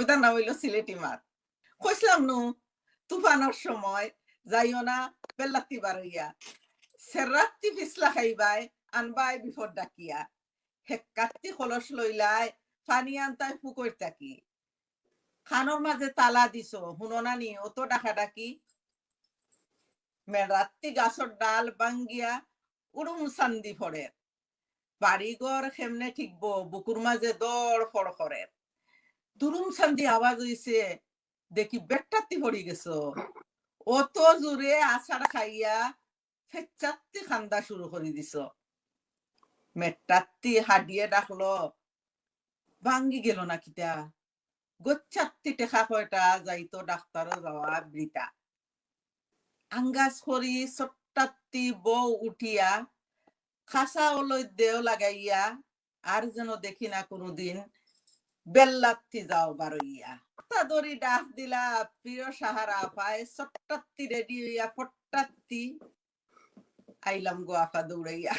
ওটার নাম হইল সিলেটি মাছ কইসলাম নু তুফানোর সময় যাইও না বেল্লাতি বারইয়া সেরাত্তি ফিসলা খাইবাই আনবাই বিপদ ডাকিয়া। হেক্কাত্তি খলস লইলাই, পানি আনতাই ফুকর তাকি খানোর মাঝে তালা দিছ হুননানি অত ডাকা ডাকি মেরাত্তি গাছর ডাল বাঙ্গিয়া উড়ুম সান্দি ফড়ে। বাড়িঘর খেমনে ঠিকব, বুকুর মাঝে দড় ফড় করে দুরুম সান্দি আওয়াজ হইছে, দেখি বেটাত্তি পড়ি গেছো। অত জোরে আছাড় খাইয়া ফেচাত্তি খান্দা শুরু করে দিছ। মেটাত্তি হাডিয়ে ডাকলো, ভাঙ্গি গেল না কিটা? গোচ্ছাত্তি টেকা কয়টা? যাইতো ডাক্তারও যাওয়া বৃতা আঙ্গাজ করি সট্টাত্তি বউ উঠিয়া খাসা ওলই দেও লাগাইয়া, আর যেন দেখি না কোনোদিন বেল্লাত্তি যাও বারইয়া। তা দড়ি ডাক দিলা, প্রিয় সাহারা পায় সট্টাত্তি রেডি হইয়া, ফট্টাত্তি। আইলাম গো আফা দৌড়াইয়া।